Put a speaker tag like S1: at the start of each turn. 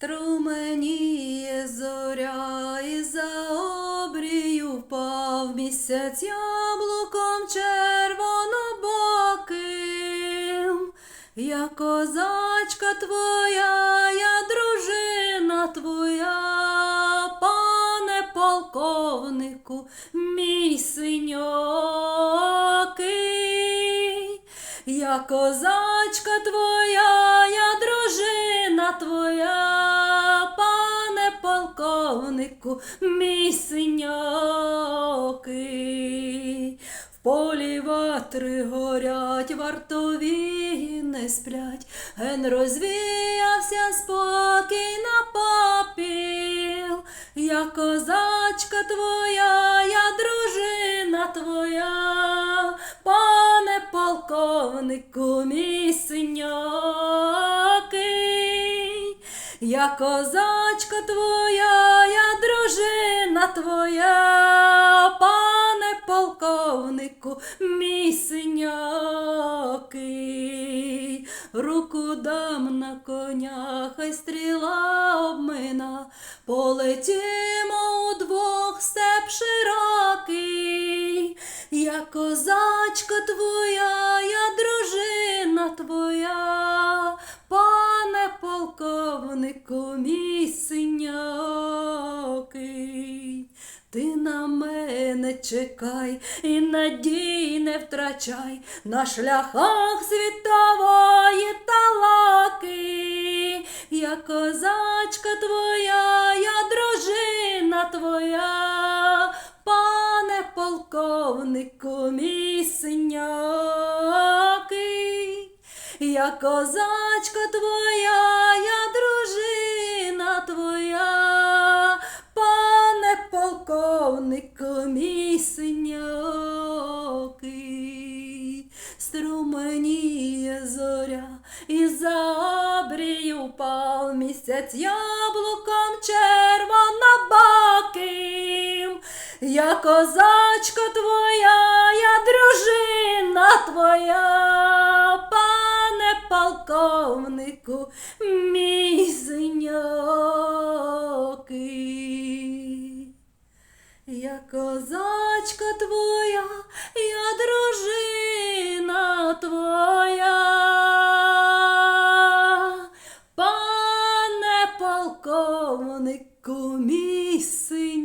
S1: Струменіє зоря і за обрію впав місяць яблуком червонобоким. Я козачка твоя, я дружина твоя, пане полковнику, мій синьокий. Я козачка твоя, я дружина твоя, пане полковнику, мій синьокий. В полі ватри горять, вартові не сплять, ген розвіявся спокій на попіл. Я козачка твоя, я дружина твоя, пане полковнику, мій синьокий. Я козачка твоя, я дружина твоя, пане полковнику, мій синьокий. Руку дам на коня, хай стріла обмина, полетімо удвох степ широкий. Я козачка твоя, я дружина твоя, синьокий. Ти на мене чекай і надій не втрачай на шляхах світової талаки. Я козачка твоя, я дружина твоя, пане полковнику, мій синьокий. Я козачка твоя, я дружина синьокий. Струменіє зоря, і за обрію впав місяць яблуком червонобоким. Я козачка твоя, я дружина твоя, пане полковнику, мій синьокий козачка твоя, я дружина твоя, пане полковнику мій син.